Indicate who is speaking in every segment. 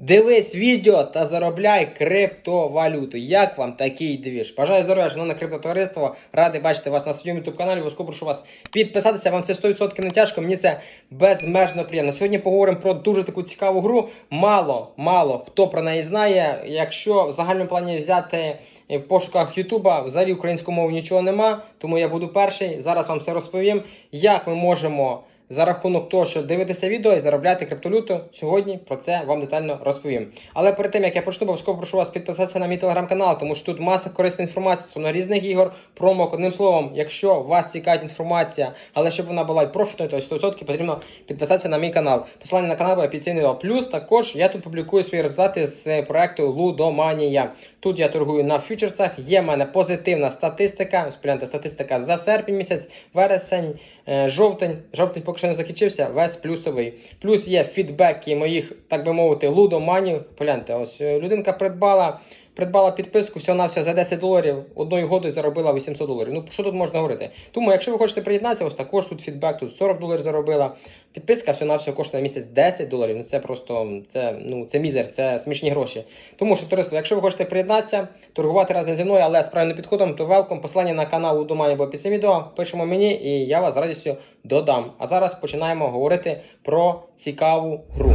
Speaker 1: Дивись відео та заробляй криптовалюту. Як вам такий двіж? Бажаю здоров'я, шановне криптотовариство. Радий бачити вас на своєму youtube каналі. Обов'язково прошу вас підписатися. Вам це 100% не тяжко. Мені це безмежно приємно. Сьогодні поговоримо про дуже таку цікаву гру. Мало, мало хто про неї знає. Якщо в загальному плані взяти в пошуках Ютуба, взагалі української мови нічого нема, тому я буду перший. Зараз вам все розповім, як ми можемо за рахунок того, що дивитися відео і заробляти криптолюту. Сьогодні про це вам детально розповім. Але перед тим як я почну, обов'язково прошу вас підписатися на мій телеграм-канал, тому що тут маса корисної інформації стосовно різних ігор, промок. Одним словом, якщо вас цікавить інформація, але щоб вона була і профітною, то 100% потрібно підписатися на мій канал. Посилання на канал відео. Плюс також я тут публікую свої результати з проекту Лудоманія. Тут я торгую на фьючерсах. Є в мене позитивна статистика. Спогляньте, статистика за серпень місяць, вересень, жовтень. Жовтень поки що не закінчився, весь плюсовий. Плюс є фідбеки моїх, так би мовити, лудоманів. Погляньте, ось е, людинка придбала. Придбала підписку всього на все за 10 доларів, одною годою заробила 800 доларів. Ну що тут можна говорити? Тому, якщо ви хочете приєднатися, ось також тут фідбек, тут 40 доларів заробила. Підписка всього на все коштує на місяць 10 доларів. Ну це просто це, ну, це мізер, це смішні гроші. Тому що товариство, якщо ви хочете приєднатися, торгувати разом зі мною, але з правильним підходом, то велком. Посилання на канал у домані або цим відео. Пишемо мені, і я вас з радістю додам. А зараз починаємо говорити про цікаву гру.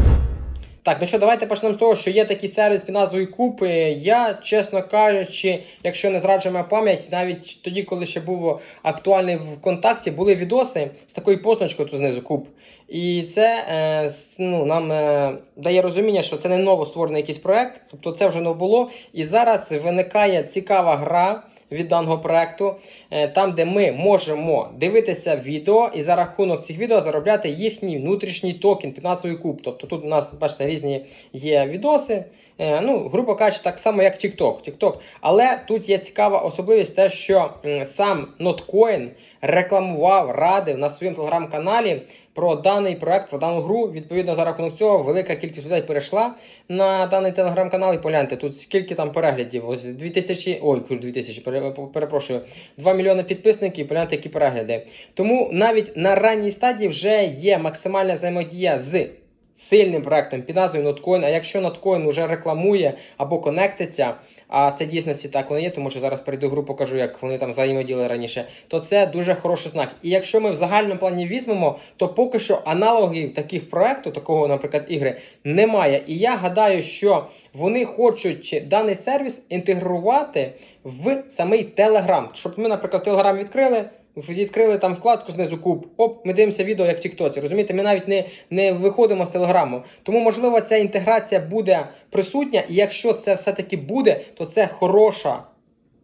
Speaker 1: Так, ну що, давайте почнемо з того, що є такий сервіс під назвою Куб. Е, Я, чесно кажучи, якщо не зраджує моя пам'ять, навіть тоді, коли ще був актуальний в контакті, були відоси з такою позначкою тут знизу Куб. І це е, ну, нам е, дає розуміння, що це не ново створений якийсь проект, тобто це вже не було. І зараз виникає цікава гра від даного проекту, е, там, де ми можемо дивитися відео і за рахунок цих відео заробляти їхній внутрішній токен назвою Куб. Тобто тут у нас, бачите, різні є відоси. Е, Ну, грубо кажучи, так само, як TikTok. TikTok. Але тут є цікава особливість, те, що сам Notcoin рекламував, радив на своєму телеграм-каналі про даний проект, про дану гру. Відповідно, за рахунок цього велика кількість людей перейшла на даний телеграм-канал. І погляньте, тут скільки там переглядів. Ось 2000, ой, кажу, 2000, перепрошую, 2 мільйони підписників, погляньте, які перегляди. Тому навіть на ранній стадії вже є максимальна взаємодія з сильним проектом під назвою Notcoin. А якщо Notcoin вже рекламує або конектиться, а це дійсності так воно є, тому що зараз перейду гру, покажу, як вони там взаємодіяли раніше, то це дуже хороший знак. І якщо ми в загальному плані візьмемо, то поки що аналогів таких проекту, такого, наприклад, ігри, немає. І я гадаю, що вони хочуть даний сервіс інтегрувати в самий Telegram. Щоб ми, наприклад, Telegram відкрили. Відкрили там вкладку знизу куб, оп, ми дивимося відео як в Тіктоці. Розумієте, ми навіть не, не виходимо з телеграму. Тому, можливо, ця інтеграція буде присутня, і якщо це все-таки буде, то це хороша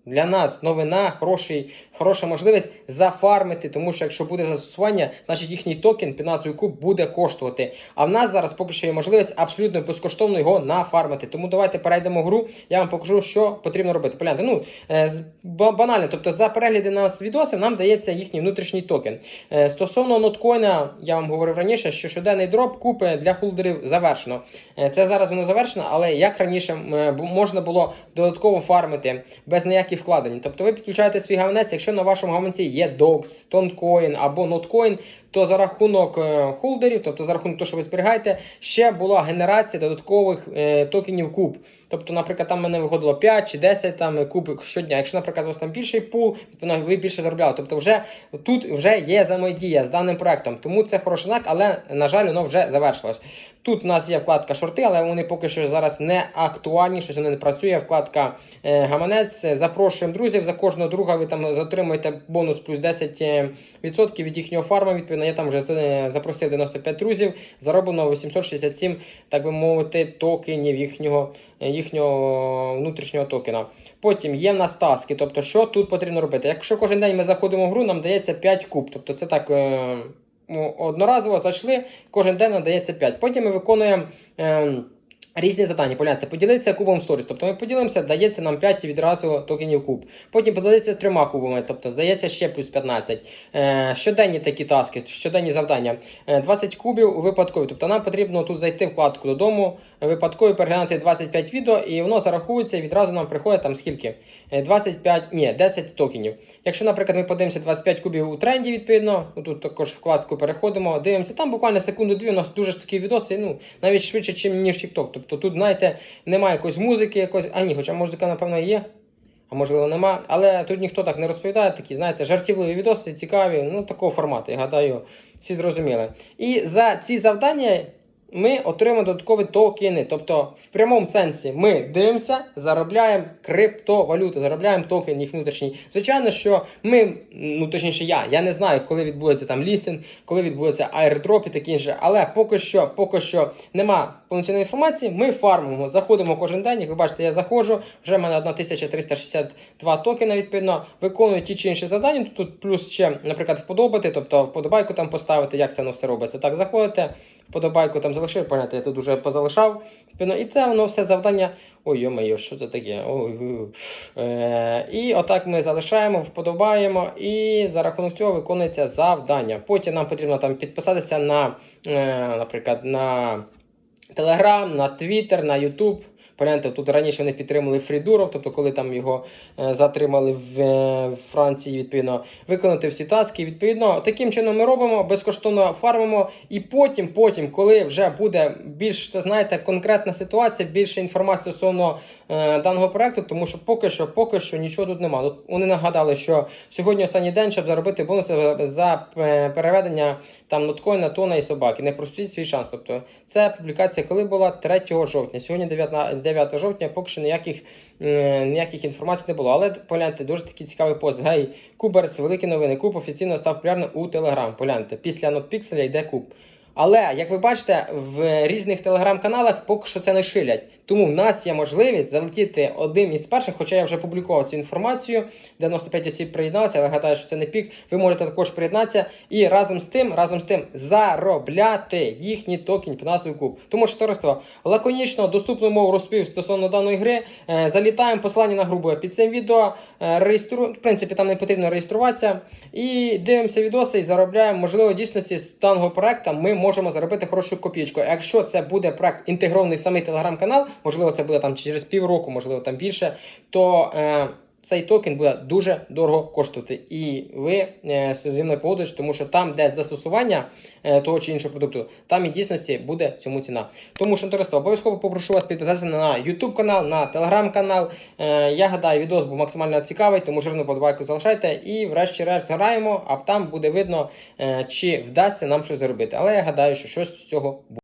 Speaker 1: для нас новина, хороший, хороша можливість зафармити, тому що якщо буде застосування, значить їхній токен під назвою куб буде коштувати. А в нас зараз поки що є можливість абсолютно безкоштовно його нафармити. Тому давайте перейдемо в гру. Я вам покажу, що потрібно робити. Погляньте, ну е, банально, тобто за перегляди на відосів нам дається їхній внутрішній токен. Е, Стосовно ноткоїна, я вам говорив раніше, що щоденний дроп купи для холдерів завершено. Е, Це зараз воно завершено, але як раніше можна було додатково фармити без ніяких вкладень. Тобто ви підключаєте свій гаманець, якщо на вашому гаманці є DOX, Toncoin або Notcoin, то за рахунок е, холдерів, тобто за рахунок того, що ви зберігаєте, ще була генерація додаткових е, токенів куб. Тобто, наприклад, там мене виходило 5 чи 10 там кубик щодня. Якщо, наприклад, у вас там більший пул, відповідно, ви більше заробляли. Тобто, вже тут вже є взаємодія з даним проектом. Тому це хороший знак, але на жаль, воно вже завершилось. Тут у нас є вкладка шорти, але вони поки що зараз не актуальні, щось вони не працює. Вкладка е, гаманець. Запрошуємо друзів. За кожного друга ви там отримаєте бонус плюс 10% від їхнього фарма. Відповідно, я там вже запросив 95 друзів. Зароблено 867, так би мовити, токенів їхнього, їхнього внутрішнього токена. Потім є в нас таски. Тобто, що тут потрібно робити? Якщо кожен день ми заходимо в гру, нам дається 5 куб. Тобто, це так. е, ну, Одноразово зайшли, кожен день надається 5. Потім ми виконуємо ем, різні завдання. Погляньте, поділитися кубом сторіс. Тобто ми поділимося, дається нам 5 відразу токенів куб. Потім поділитися трьома кубами, тобто здається ще плюс 15. Е, щоденні такі таски, щоденні завдання. Е, 20 кубів у випадкові. Тобто нам потрібно тут зайти вкладку додому, випадково переглянути 25 відео, і воно зарахується і відразу нам приходить там скільки? Е, 25, ні, 10 токенів. Якщо, наприклад, ми подивимося 25 кубів у тренді, відповідно, тут також вкладку переходимо, дивимося, там буквально секунду-дві, у нас дуже ж такі відоси, ну, навіть швидше, ніж TikTok. Тобто тут, знаєте, немає якоїсь музики, якось. А ні, хоча музика, напевно, є. А можливо нема. Але тут ніхто так не розповідає, такі, знаєте, жартівливі відоси, цікаві, ну такого формату, я гадаю, всі зрозуміли. І за ці завдання ми отримаємо додаткові токени. Тобто, в прямому сенсі ми дивимося, заробляємо криптовалюту, заробляємо токен їх внутрішній. Звичайно, що ми, ну точніше, я, я не знаю, коли відбудеться там лістинг, коли відбудеться airdrop і таке інше. Але поки що, поки що нема повноцінної інформації, ми фармимо, заходимо кожен день. Як ви бачите, я заходжу, вже в мене 1362 токена, відповідно, виконую ті чи інші завдання. Тут плюс ще, наприклад, вподобати, тобто вподобайку там поставити, як це воно все робиться. Так, заходите, вподобайку там залишив, поняти, я тут вже позалишав. І це воно все завдання. Ой, йо-моє, що це таке? Ой. Е, і отак ми залишаємо, вподобаємо, і за рахунок цього виконується завдання. Потім нам потрібно там підписатися на, е, наприклад, на Telegram, на Twitter, на YouTube. Погляньте, тут раніше вони підтримали Фрідуров, тобто коли там його е, затримали в, е, Франції, відповідно, виконати всі таски. Відповідно, таким чином ми робимо, безкоштовно фармимо, і потім, потім, коли вже буде більш, знаєте, конкретна ситуація, більше інформації стосовно даного проекту, тому що поки що, поки що нічого тут немає. Тут вони нагадали, що сьогодні останній день, щоб заробити бонуси за- е, переведення там ноткоїна, тона і собаки. Не проспіть свій шанс. Тобто це публікація, коли була 3 жовтня. Сьогодні 9, 9 жовтня, поки що ніяких, е, ніяких інформацій не було. Але погляньте, дуже такий цікавий пост. Гей, Куберс, великі новини. Куб офіційно став популярним у Телеграм. Погляньте, після NotPixel йде Куб. Але, як ви бачите, в різних телеграм-каналах поки що це не шилять. Тому в нас є можливість залетіти одним із перших, хоча я вже публікував цю інформацію. 95 осіб приєдналися, але гадаю, що це не пік. Ви можете також приєднатися і разом з тим, разом з тим заробляти їхній токен під назвою Куб. Тому що товариство лаконічно, доступну мову розповів стосовно даної гри. Е, залітаємо посилання на грубу під цим відео. Е, реєстру... В принципі, там не потрібно реєструватися. І дивимося відоси і заробляємо. Можливо, дійсності з даного проекту ми можемо заробити хорошу копійку. Якщо це буде проект інтегрований в самий телеграм-канал, можливо, це буде там через півроку, можливо, там більше, то. Е... Цей токен буде дуже дорого коштувати, і ви е, зі мною погодитесь, тому що там, де застосування е, того чи іншого продукту, там і дійсності буде цьому ціна. Тому що товариство, обов'язково попрошу вас підписатися на YouTube канал, на Telegram канал. Е, я гадаю, відос був максимально цікавий, тому жирну подобайку залишайте. І врешті-решт зграємо, а там буде видно, е, чи вдасться нам щось заробити. Але я гадаю, що щось з цього буде.